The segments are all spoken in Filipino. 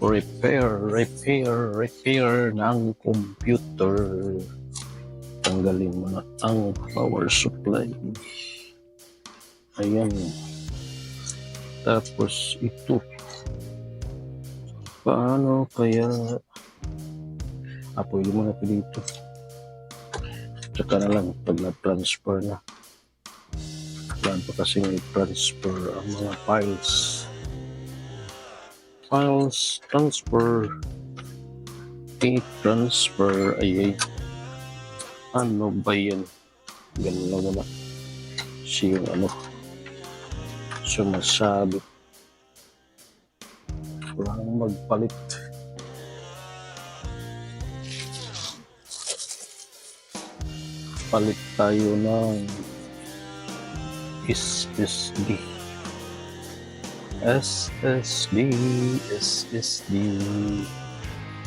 repair, repair, repair ng computer. Tanggalin mo na ang power supply. Ayan. Tapos ito. Paano kaya Ah, pwede mo na dito. Tsaka na lang pag na-transfer na. Kailangan pa kasi i-transfer ang mga files. Files, transfer. I-transfer. Ay. Ano ba yan? Ganun lang naman. Siya yung ano. Sumasabi. Walang magpalit. palit tayo ng SSD. SSD, SSD.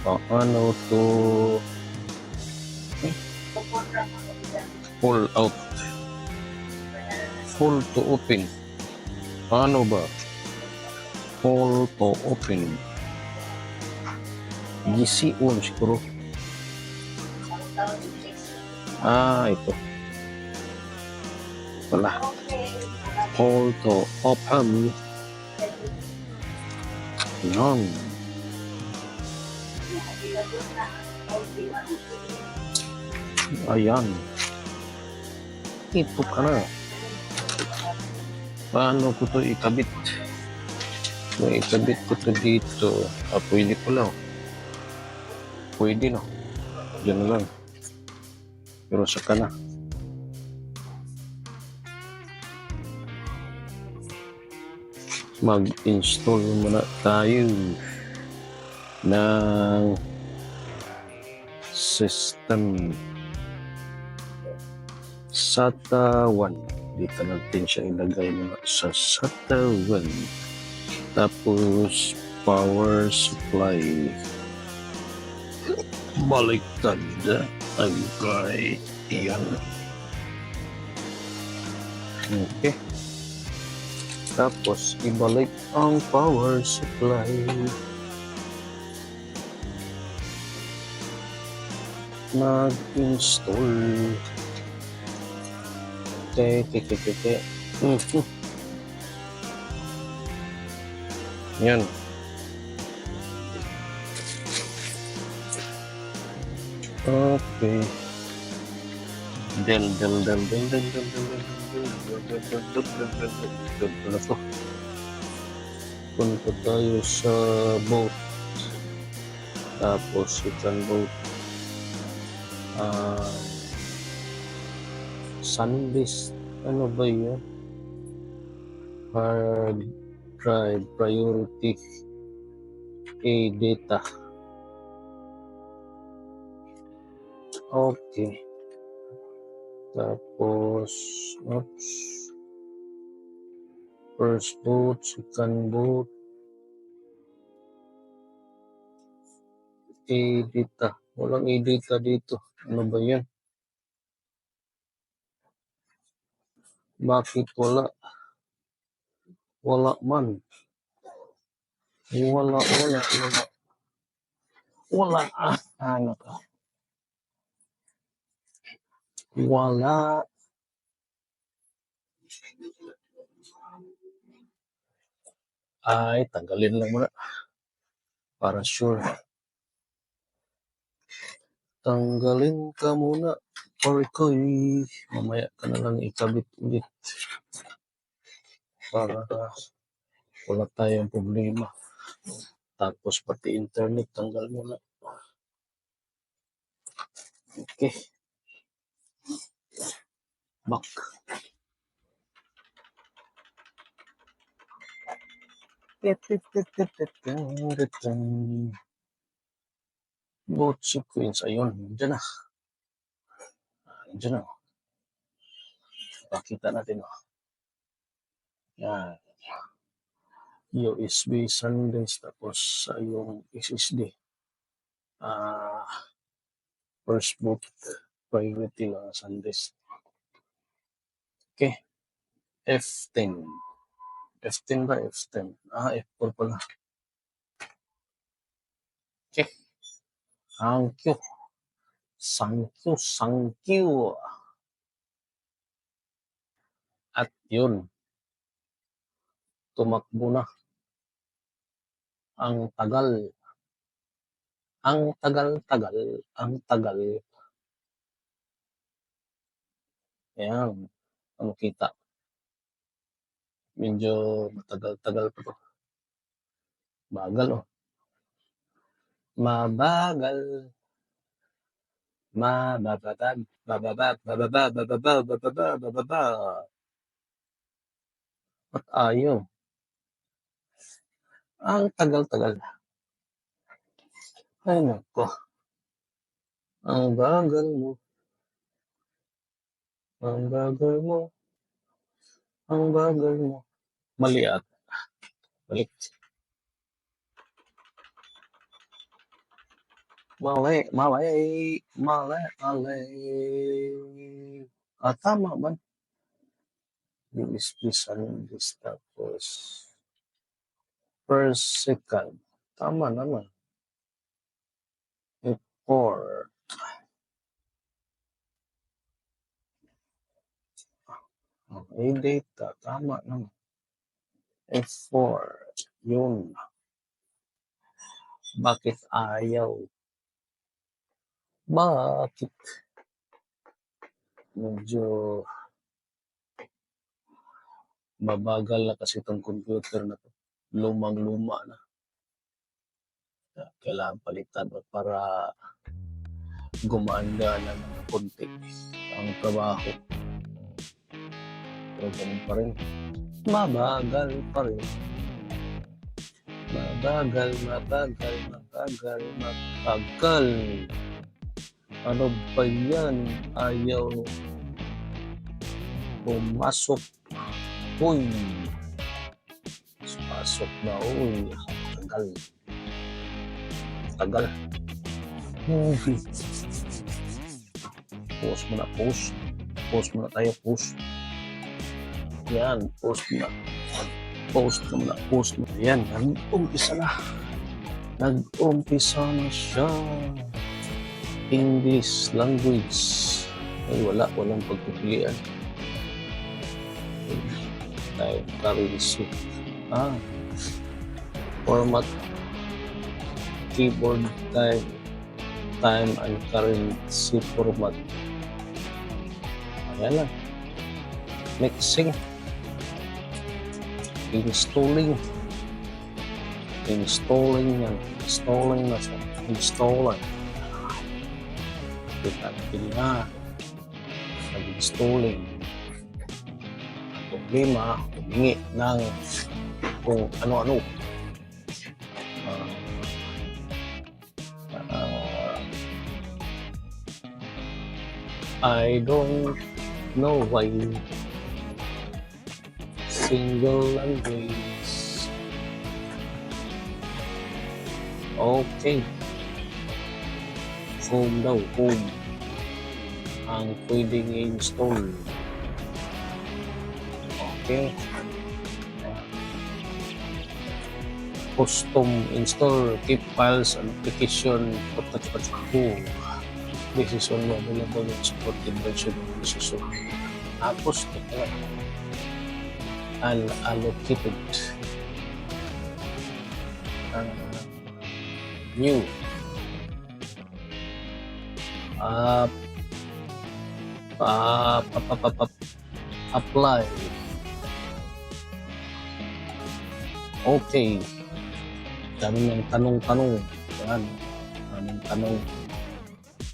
Paano to pull out? Full to open. Paano ba? Full to open. GCO siguro. Ah, ito. Wala. To open. Yan. Ayan. Ito ka na. Paano ko to ikabit? Kung ikabit ko to dito, ah, pwede ko lang. Pwede no. Diyan lang. Pero sa kana. Mag-install muna tayo ng system SATA 1. Dito natin siya ilagay muna sa SATA 1. Tapos power supply. Baliktad. Agay. Yan. Okay. Tapos, ibalik ang power supply. Mag-install. Te, te, te, te, te. Mhm. Yan. Okay. Del, del, del, del, del, del, del, del, ano? Punta tayo sa boat. Tapos, isang boat. Ah, uh, Sunbase. Ano ba yun? Hard drive priority A data. Okay. Tapos, oops. First boot, second boot. Edita. Walang edita dito. Ano ba yan? Bakit wala? Wala man. Wala, wala, wala. Wala. Ah, ano ka? Wala. Ay, tanggalin lang muna. Para sure. Tanggalin ka muna. Or ikaw, mamaya ka na lang ikabit ulit. Para wala tayong problema. Tapos pati internet, tanggal muna. Okay. Back. Boot sequence. Ayun, nandiyan na. Nandiyan na. Pakita natin. Oh. Yan. USB SanDisk tapos sa yung SSD. Ah, first boot priority lang SanDisk. Okay. F10. F10 ba? F10. Ah, F4 pala. Okay. Thank you. Thank you, thank you. At yun, tumakbo na. Ang tagal. Ang tagal-tagal. Ang tagal. Ayan. Ano kita? Medyo matagal-tagal pa to. Bagal oh. Mabagal. Mabababab. Bababab. Bababa. Bababa. Bababa. Bababa. At ayaw. Ang tagal-tagal. Ay, nako. Ang bagal mo. Ang bagal mo. Ang bagal mo. Mali at. Balik. Mali, mali, mali, mali. Ah, tama ba? Bilis-bilisan this tapos. Per second. Tama naman. Four. Okay, data. Tama naman. F4. Yun. Bakit ayaw? Bakit? Medyo mabagal na kasi itong computer na to. Lumang-luma na. Kailangan palitan para gumanda na ng konti ang trabaho. Pero ganun pa rin. Mabagal pa rin. Mabagal, mabagal, mabagal, mabagal. Ano ba yan? Ayaw pumasok. Uy! Pasok na, uy. Tagal. Tagal. Uy. Post mo na, post. Post mo na tayo, post. Yan, post na. Post mo na, post mo. Yan, nag-umpisa na. Nag-umpisa na siya. English language. Ay, wala. Walang pagpipilian. Tayo, currency. Ah. Format. Keyboard type. Time and currency format. Ayan lang. Mixing. Installing. Installing yan. Installing. Installing. Kita natin na. Nag-installing. Problema, humingi ng kung ano-ano. I don't know why single language. Okay. Home daw, home. Ang pwedeng i-install. Okay. Custom install, keep files and application. Home. This is only available in supported version of the system. Tapos, ito unallocated. Uh, new. Uh, uh, pa, pa, pa, pa, apply. Okay. Dami ng tanong-tanong. Yan. Daming tanong.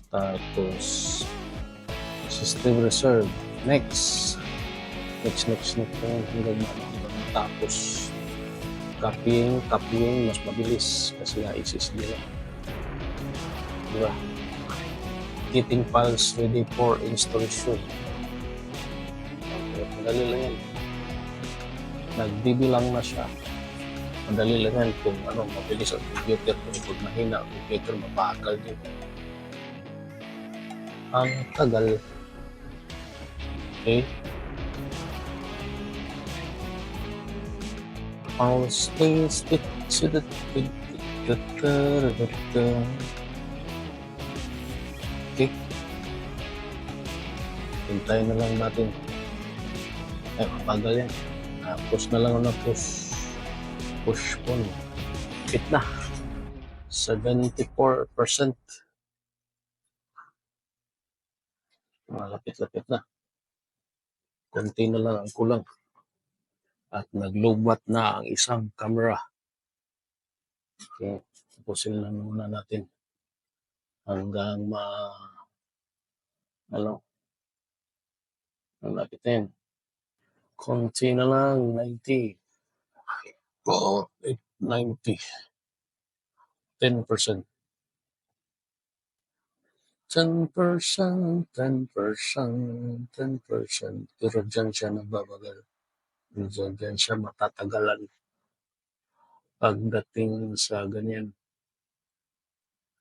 Tapos, system reserve. Next. Next, next, next. Hanggang hanggang tapos. Copying, copying, mas mabilis kasi nga SSD lang. Di ba? Getting files ready for installation. Okay, madali lang yan. Nagbibilang na siya. Madali lang yan kung ano, mabilis ang computer. Kung pag mahina ang computer, mabagal din. Ang tagal. Okay. All stays with to the Okay. Hintayin na lang natin. Eh, mabagal yan. Ah, push na lang na push. Push po. Hit na. 74%. Malapit-lapit na. Konti na lang ang kulang. At naglubat na ang isang camera. Okay. Tapusin lang muna natin. Hanggang ma... Ano? Malapit na yan. Konti na lang. 90. Oh, 90. 10%. 10%, 10%, 10%. Pero dyan siya nababagal. Dyan, dyan siya matatagalan. Pagdating sa ganyan.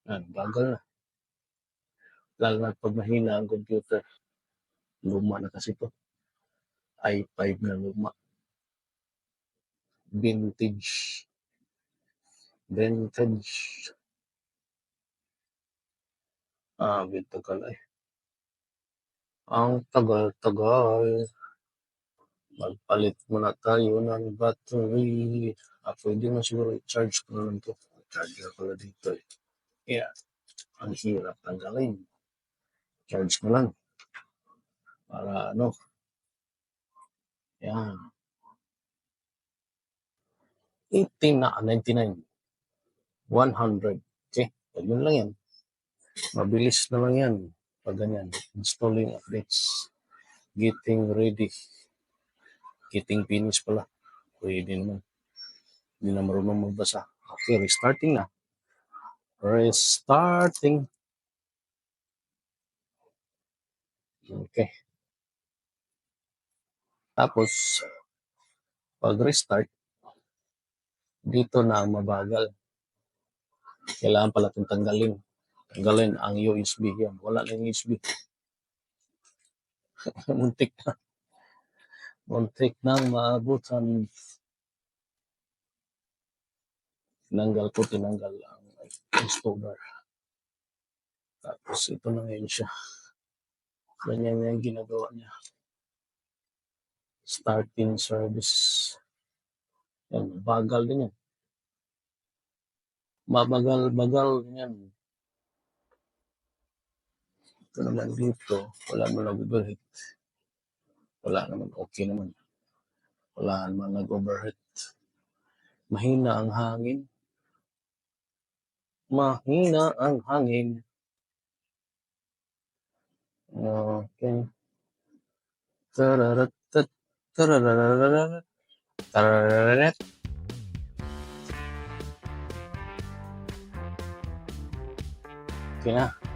Yan, bagal na. Lalo na pag mahina ang computer. Luma na kasi to. i5 na luma. Vintage. Vintage. Ah, tagal ay. Ang tagal-tagal. Magpalit muna tayo ng battery. Ah, pwede na siguro i-charge ko na lang to. Charger pala dito eh. Yeah. Ang hirap tanggalin. Charge ko lang. Para ano. Yan. 18 na, 99. 100. Okay. Yun lang yan. Mabilis na lang yan. Pag ganyan. Installing updates. Getting ready. Getting finished pala. Pwede naman. Hindi na marunong magbasa. Okay, restarting na. Restarting. Okay. Tapos, pag restart, dito na mabagal. Kailangan pala itong tanggalin. Tanggalin ang USB yan. Wala na yung USB. Muntik na. Muntik na maabutan. Tinanggal ko, tinanggal ang installer. Tapos ito na ngayon siya. Ganyan yung ginagawa niya. Starting service. Yan, bagal din yan. Mabagal-bagal yan. Ito naman dito, wala naman nag-overheat. Wala naman, okay naman. Wala naman nag-overheat. Mahina ang hangin. Mahina ang hangin. Okay. Tarararat, tararararat, tarararat. Okay na.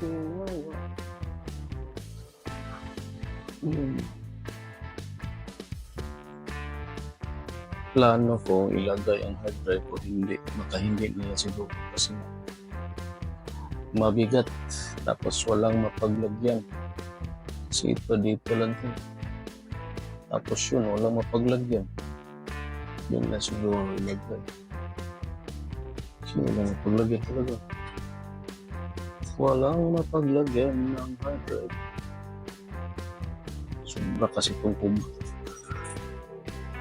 Yan. Hmm. Plano ko ilagay ang hard drive o hindi. Baka hindi nila siguro kasi mabigat. Tapos walang mapaglagyan. Kasi ito dito lang to. Tapos yun, walang mapaglagyan. Yun na siguro ilagay. Kasi walang mapaglagyan talaga. Walang mapaglagyan ng hard drive. Sobra kasi itong kub.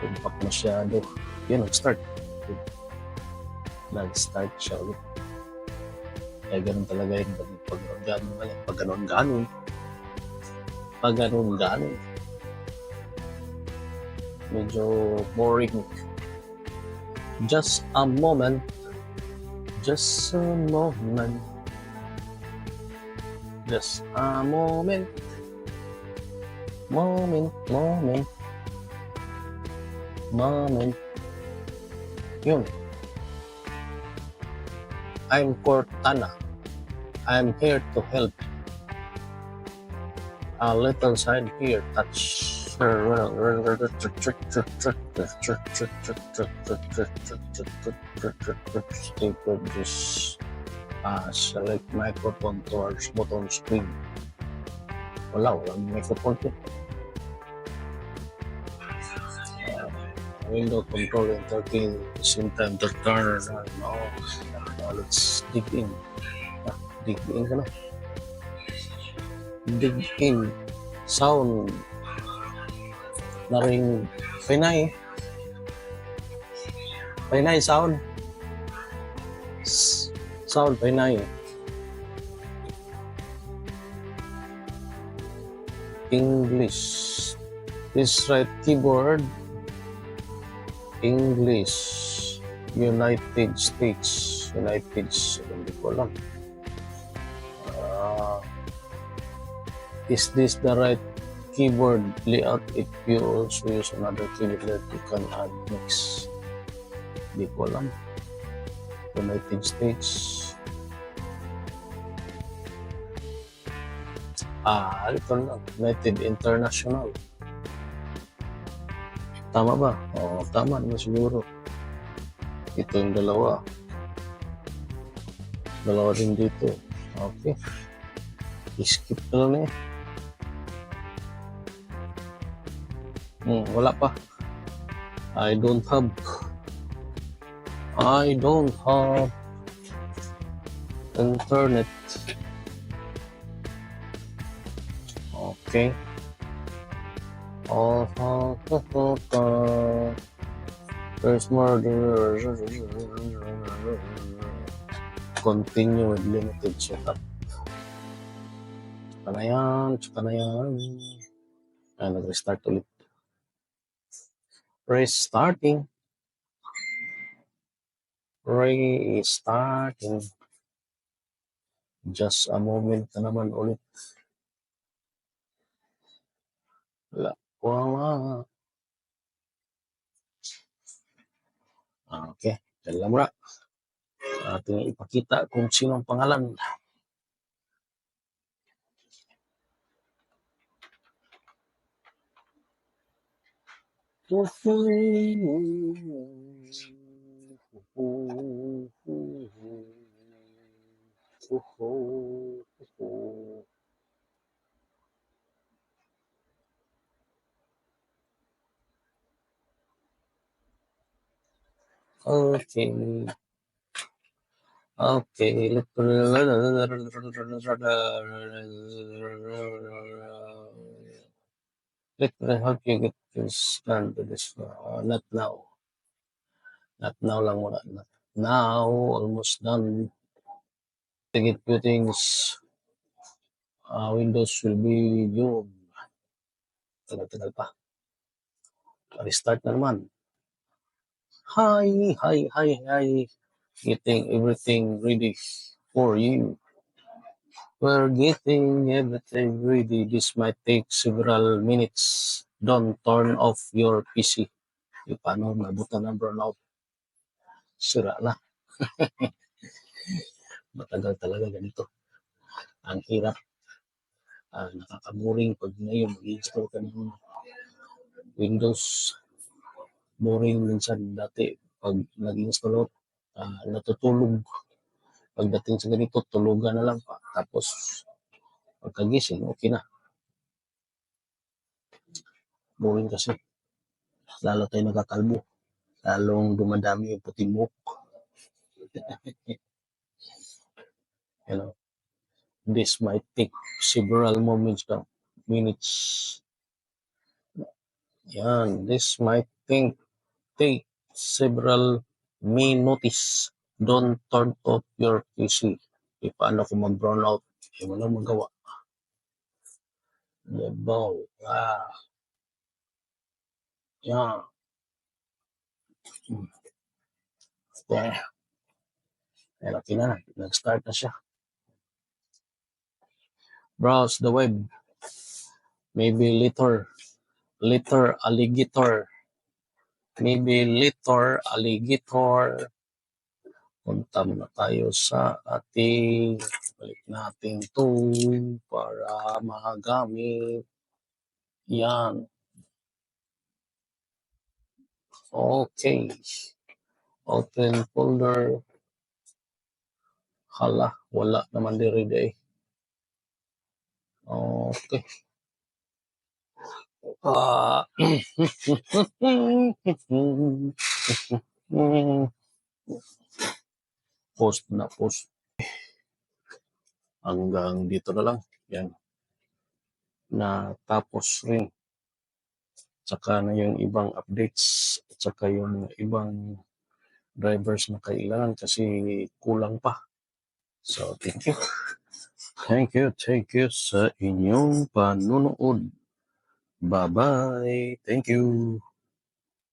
Kumpak masyado. Yan, nag-start. Nag-start siya ulit. Kaya ganun talaga yun. Pag ganun? Pag ganun ganun. Pag ganun ganun. Medyo boring. Just a moment. Just a moment. Just a moment. Moment, moment. Moment. Yun. I'm Cortana. I'm here to help. A little sign here, touch. This. uh, select microphone to button screen. Wala, walang microphone po. Uh, window control and 13 same time the turn on no. now let's dig in. Ah, dig in ka na. Dig in. Sound. Na rin Pinay Pinay sound. Sound Pinay. English. This right keyboard. English. United States. United States. Hindi ko alam. Ah, is this the right keyboard layout? If you also use another keyboard, you can add mix. Hindi ko alam. United States. Ah, ito lang. United International. Tama ba? Oo, tama naman siguro. Ito yung dalawa. Dalawa din dito. Okay. I-skip na lang eh. Hmm, wala pa. I don't have. I don't have internet. Okay. Oh, oh, oh, oh, oh. There's murder. Continue with limited setup. Tsaka na yan, tsaka na yan. Ayan, nag-restart ulit. Restarting. Restarting. Just a moment na naman ulit. Wala. Wala. Okay. Dala mo na. Ating ipakita kung sino ang pangalan. Okay. Okay. Let me help you get this done this. Uh, not now. Not now lang now. Almost done. To get few things. Uh, Windows will be due. Tagal-tagal pa. Restart na. Hi, hi, hi, hi. Getting everything ready for you. We're getting everything ready. This might take several minutes. Don't turn off your PC. Yung paano nabutan ng burnout. Sira na. Matagal talaga ganito. Ang hirap. Ah, nakakaboring pag ngayon mag-install ka ng Windows. Boring minsan dati pag nag-install ako, ah, natutulog. Pagdating sa ganito, tulugan na lang pa. Tapos, pagkagising, okay na. Boring kasi. Lalo tayo nakakalbo. Lalong dumadami yung puting buhok. you know, this might take several moments na minutes. Yan, this might think, take several minutes. Don't turn off your PC. E paano kung mag-brown out? Eh, wala magawa. Diba? Ah. Yan. Yeah. Eh, okay na. Nag-start na siya. Browse the web. Maybe later. Later alligator. Maybe later alligator. Punta muna tayo sa ating balik natin to para magamit. Yan. Okay. Open folder. Hala, wala naman diri day. Okay. Ah. post na post. Hanggang dito na lang. Yan. Natapos rin. Tsaka na yung ibang updates. Tsaka yung ibang drivers na kailangan kasi kulang pa. So, thank you. Thank you, thank you sa inyong panunood. Bye-bye. Thank you.